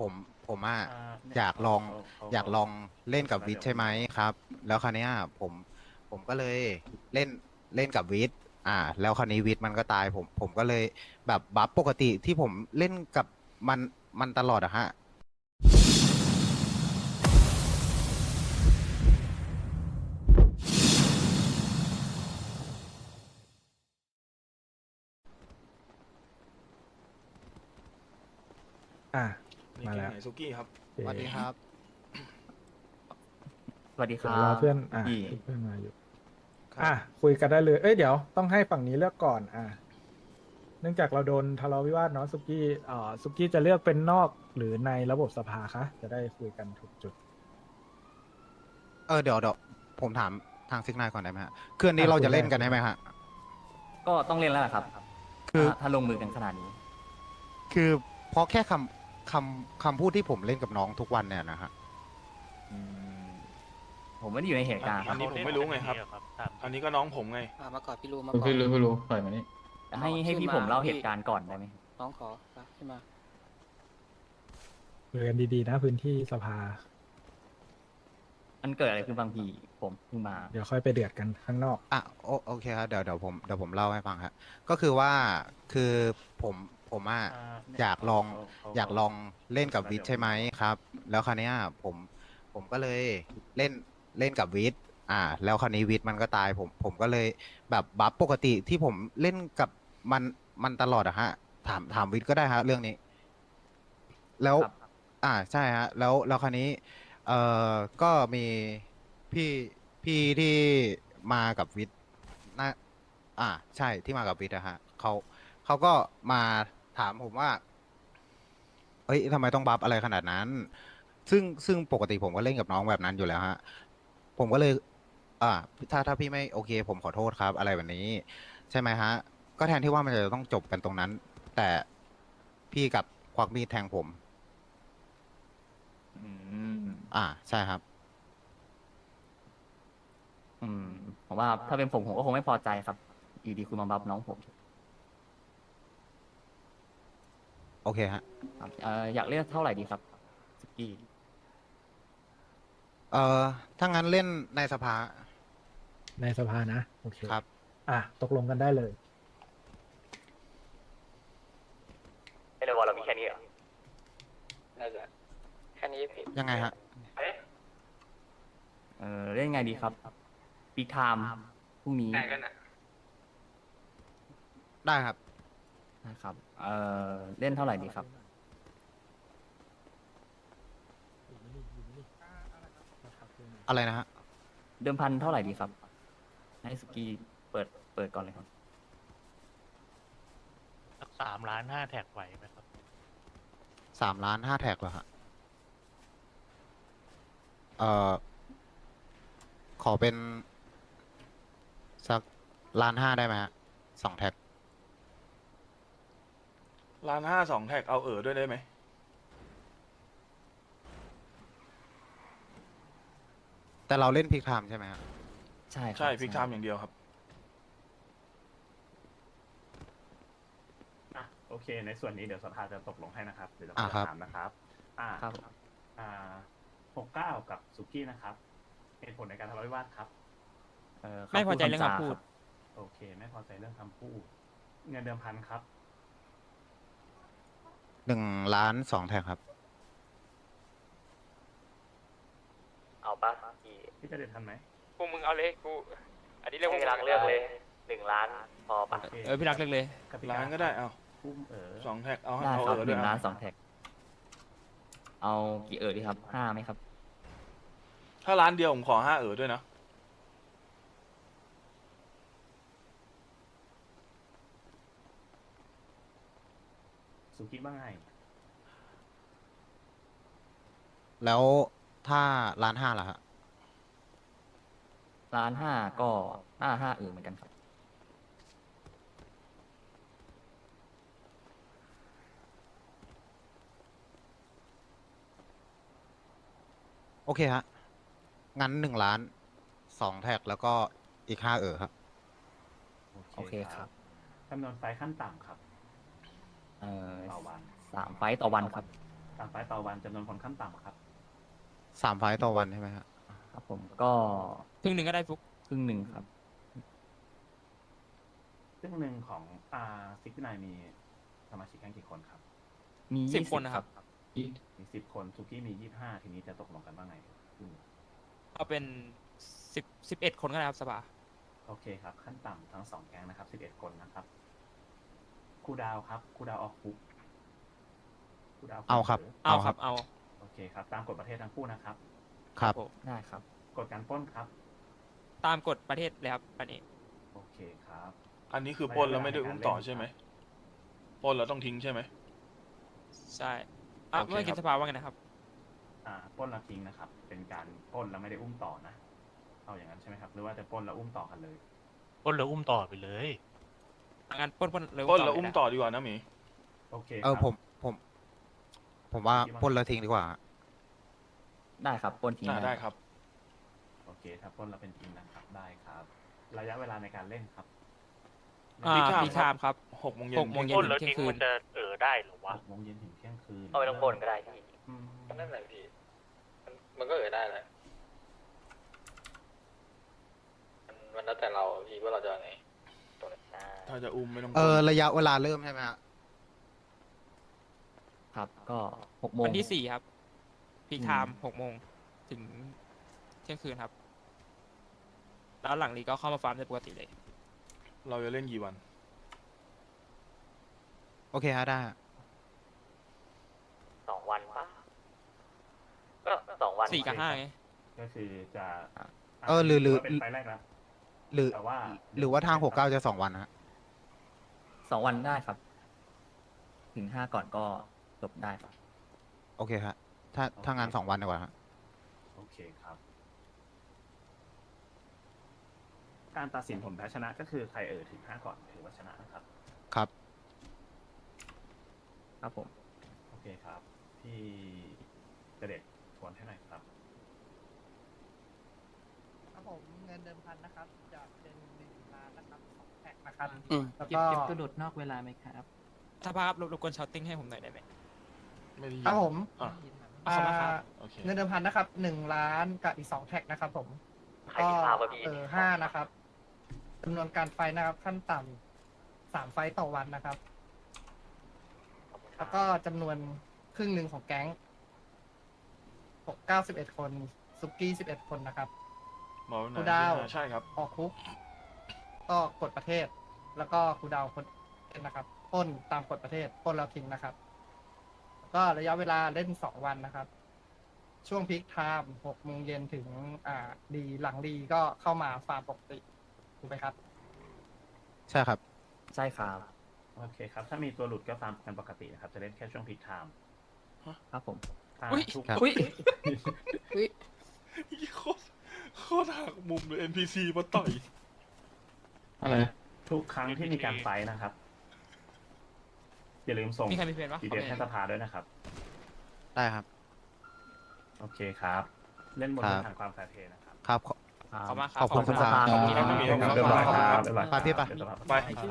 ผมผมอะอ่าอยากลองเขเขอยากลองเล่นกับวิทย์ใช่ไหมครับ แล้วคราวเนี้ยผมผมก็เลยเล่นเล่นกับวิทย์อ่า แล้วคราวนี้วิทย์มันก็ตายผมผมก็เลยแบบบัฟปกติที่ผมเล่นกับมันมันตลอดอะฮะ อะ นี่มาที่แล้วไหนซุกี้ครับ โอเคสวัสดีครับ สวัสดีคเดี๋รัยวบรอเพื่อนอะพี่เพื่อนมาอยู่ครับ อะคุยกันได้เลย เอ้ยเดี๋ยวต้องให้ฝั่งนี้เลือกก่อนอะเนื่องจากเราโดนทะเลาะวิวาทเนาะสุกี้อ่าสุกี้จะเลือกเป็นนอกหรือในระบบสภาคะจะได้คุยกันถูกจุด เออเดี๋ยวเดี๋ยวผมถามทางซิกนายก่อนได้ไหมฮะคืนนี้อะเราจะคุยได้เล่นกันใช่ไหมฮะ ก็ต้องเล่นแล้วล่ะครับคือ ถ้าถ้าลงมือกันขนาดนี้ คือเพราะแค่คำ คำคำพูดที่ผมเล่นกับน้องทุกวันเนี่ยนะฮะ อืมผมไม่ได้อยู่ในเหตุการณ์คอัรันบนี้ผมไม่รู้ไงครับถามอันนี้ก็น้องผมไง อ่ามากอดพี่รูมาคุณก่อน พี่รู้พี่รู้ปล่อยมานี่ให้ให้พี่ผมเล่าเหตุการณ์ก่อนได้ไหมน้องขอไปขึ้นมา คุยกันดีๆนะพื้นที่สภา มันเกิดอะไรขึ้นบางพี่ ผมเพิ่งมา เดี๋ยวค่อยไปเดือดกันข้างนอก อะโอโอเคครับเดี๋ยวเดี๋ยวผมเดี๋ยวผมเล่าให้ฟังครับก็คือว่าคือผมผมอะ อยากลอง อยากลองเล่นกับวิทย์ใช่ไหมครับ แล้วคราวเนี้ยผมผมก็เลยเล่นเล่นกับวิทย์อ่า แล้วคราวนี้วิทย์มันก็ตายผมผมก็เลยแบบบัฟปกติที่ผมเล่นกับมันมันตลอดอะฮะ ถามถามวิทย์ก็ได้ฮะเรื่องนี้ แล้ว ครับ อ่าใช่ฮะแล้วแล้วคราวนี้ เอ่อก็มี พี่พี่ที่มากับวิทย์น่าอ่า ใช่ที่มากับวิทย์อะฮะเขาเขาก็มาถามผมว่า เอ้ยทำไมต้องบัฟอะไรขนาดนั้น ซึ่งซึ่งปกติผมก็เล่นกับน้องแบบนั้นอยู่แล้วฮะ ผมก็เลย อ่า ถ้าถ้าพี่ไม่โอเค ผมขอโทษครับ อะไรแบบนี้ ใช่ไหมฮะ ก็แทนที่ว่ามันจะต้องจบกันตรงนั้น แต่พี่กลับควักมีดแทงผม อืม อ่า ใช่ครับ อืม ผมว่าถ้าเป็นผมผมก็คงไม่พอใจครับ อยู่ดีคุณมาบับน้องผมโอเคฮะ ครับเอ่ออยากเรียกเท่าไหร่ดีครับสกี้เอ่อ ถ้างั้นเล่นในสภา ในสภานะ โอเคครับ อะ ตกลงกันได้เลยไม่ได้ว่าเรามีแค่นี้เหรอน่าจะแค่นี้พี่ยังไงฮะ เออเล่นไงดีครับ ปีไทม์พรุ่งนี้ได้ครับ นะครับ เออเล่นเท่าไหร่ดีครับ อะไรนะฮะ เดิมพันเท่าไหร่ดีครับ ให้สกีเปิด เปิดก่อนเลยครับ สักสามล้านห้าแท็กไหวไหมครับ สามล้านห้าแท็กเหรอฮะ เอ่อ ขอเป็น สักล้านห้าได้ไหมฮะสองแท็กร้านห้าสองแท็กเอาเออด้วยได้ไหมแต่เราเล่นพิกไทม์ใช่ไหมฮะใช่ครับใช่พิกไทม์อย่างเดียวครับ อะโอเค ในส่วนนี้เดี๋ยวสภาจะตกลงให้นะครับ เดี๋ยวเราอ่าจะครับถามนะครับ อ่าครับ อ่าหกเก้ากับสุกี้นะครับ เหตุผลในการทะเลาะวิวาทครับ เอ่อไม่พอใจเรื่องจาคำพูด โอเค ไม่พอใจเรื่องคำพูดเงินเดิมพันครับ หนึ่งล้านสองแท็กครับ เอาปะพี่พี่จะเด็ดทันไหมกูมึงเอาเลยกู อันนี้เรื่องให้รักเลือกเลยหนึ่งล้านพอปะโอเคเออพี่รักเลือกเลย กติร้านก็ได้เอาพุ่มเออสองแท็กเอาได้เอาครับเออหด้วยนึ่งเอาล้านสองแท็ก เอากี่เออดีครับห้าไหมครับ ถ้าร้านเดียวผมขอห้าเออด้วยนะ สุกี้บ้างไงแล้วถ้าล้านห้าล่ะฮะล้านห้าก็ห้าห้าเออเหมือนกันครับ โอเคฮะ งั้นหนึ่งล้านสองแท็กแล้วก็อีกห้าเออครับ โอเคครับ จำนวนไฟล์ขั้นต่ำครับ เออต่อวันสามไฟต์ต่อวันครับโสามไฟล์ต่อวันจำนวนคนขั้นต่ำครับ สามไฟล์ต่อวันใช่ไหมฮะ ครับผมก็ครึ่งหนึ่งก็ได้ฟุกครึ่งหนึ่งครับ ซึ่งหนึ่งของอ่าซิกนายมีสมาชิกแก๊งกี่คนครับ มีสิบยี่คนนะครับ มีสิบคนสุกี้มียี่ห้าทีนี้จะตกลงกันว่าไงอืมเอาเป็นสิบสิบเอ็ดคนก็ได้ครับสภาโอเคครับ ขั้นต่ำทั้งสองแก๊งนะครับสิบเอ็ดคนนะครับค รูดาวครับครูดาวออกคุกครูดาวเอาครับหเอาครับ เอาโอเคครับ ตามกฎประเทศทั้งคู่นะครับ ครับ ผมได้ครับ กฎการปล้นครับ ตามกฎประเทศเลยครับอันนี้ โอเคครับ อันนี้คือปล้นแล้วไม่ได้อุ้มต่อใช่ไหมปล้นแล้วต้องทิ้งใช่ไหม ใช่อะโอเคเมื่อกี้ครับ สภาว่าไงนะครับ อ่าปล้นแล้วทิ้งนะครับ เป็นการปล้นแล้วไม่ได้อุ้มต่อนะ เอาอย่างนั้นใช่ไหมครับ หรือว่าจะปล้นแล้วอุ้มต่อกันเลย ปล้นแล้วอุ้มต่อไปเลย งั้นปล้นปล้นเลยปล้นแล้วอุ้มเลยต่อดีกว่านะหมีโอเคเออครับผมผม ผมว่าคิดว่าปล้นแล้วทิ้งดีกว่า ได้ครับปล้นทิ้งอ่าได้ครับ โอเคถ้าปล้นแล้วเป็นจริงนะครับได้ครับ ระยะเวลาในการเล่นครับอ่าพี่พี่ชาชามมครับ หกโมงเย็นหกโมง ปล้นแล้วทิ้งมันจะเออได้เหรอวะ หกโมงเย็นถึงเที่ยงคืนเอาไปลงบนก็ได้พี่ อืมนั่นแหละพี่ มันมันก็เออได้แหละมันมันแล้วแต่เราพี่ว่าเราจะไงตรงนี้ ถ้าจะอุ้มไม่ต้องเออปล้นระยะเวลาเริ่มใช่ไหมฮะครับ ก็หกโมงวันที่สี่ครับพีคไทม์อืมหกโมงถึงเที่ยงคืนครับ แล้วหลังนี้ก็เข้ามาฟาร์มได้ปกติเลย เราจะเล่นกี่วัน โอเคฮะได้ฮะสองวันปะก็สองวันสี่กับห้าไง ก็คือจะเออหรือหรือว่าเป็นไฟล์แรกแล้วหรือ แต่ว่าหรือว่าทางหกเก้าจะสองวันฮะ สองวันได้ครับ ถึงห้าก่อนก็จบได้ครับ โอเคฮะ ถ้าถ้างานสองวันดีกว่าฮะ โอเคครับ การตัดสินผลแพ้ชนะก็คือใครเอ่ยถึงห้าก่อนถือว่าชนะนะครับ ครับ ครับผม โอเคครับ พี่เจเด็กทวนให้หน่อยครับ ครับผมเงินเดิมพันนะครับจะเป็นหนึ่งล้านนะครับสอง แพ็คนะครับ อืม แล้วเก็บก็เก็บกระโดดนอกเวลาไหมครับสภาครับรบรบกวนชาวติ้งให้ผมหน่อยได้ไหม ไม่ได้ยินครับผมอะขอบคุณครับ โอเคเงินเดิมพันนะครับหนึ่งล้านกับอีกสองแท็กนะครับ ผมใครมีภาพวะพี่ เออห้านะครับจำนวนการไฟนะครับ ขั้นต่ำสามไฟต่อวันนะครับ แล้วก็จำนวนครึ่งหนึ่งของแก๊งหกเก้าสิบเอ็ดคนซุกี้สิบเอ็ดคนนะครับ หมอวันไหนครูดาว ใช่ครับ ออกคุก ก็กฎประเทศ แล้วก็ครูดาวคนนะครับปล้นตามกฎประเทศปล้นแล้วทิ้งนะครับ ก็ระยะเวลาเล่นสองวันนะครับ ช่วงพีคไทม์หกโมงเย็นถึง อ่าดีหลังดีก็เข้ามาฟาร์มปกติถูกไหมครับ ใช่ครับ ใช่ครับโอเคครับ ถ้ามีตัวหลุดก็ตามกันปกตินะครับ จะเล่นแค่ช่วงพีคไทม์ครับผมถ้าอุ๊ยทุกครับ อุ้ยโคตรโคตรหักมุมเลย NPC มาต่อย อะไร ทุกครั้งที่มีการไฟนะครับ อย่าลืมส่งมีเดีเดทให้สภาด้วยนะครับ ได้ครับ โอเคครับ เล่นบนครับ ทานความแฟร์เพย์นะครับครับ ขอบคุณครับขอบคุณสภา ขอบคุณครับขอบคุณครับ เรียบร้อยครับเรียบร้อยครับไปพี่ไป เดี๋ยวสภา ไป ข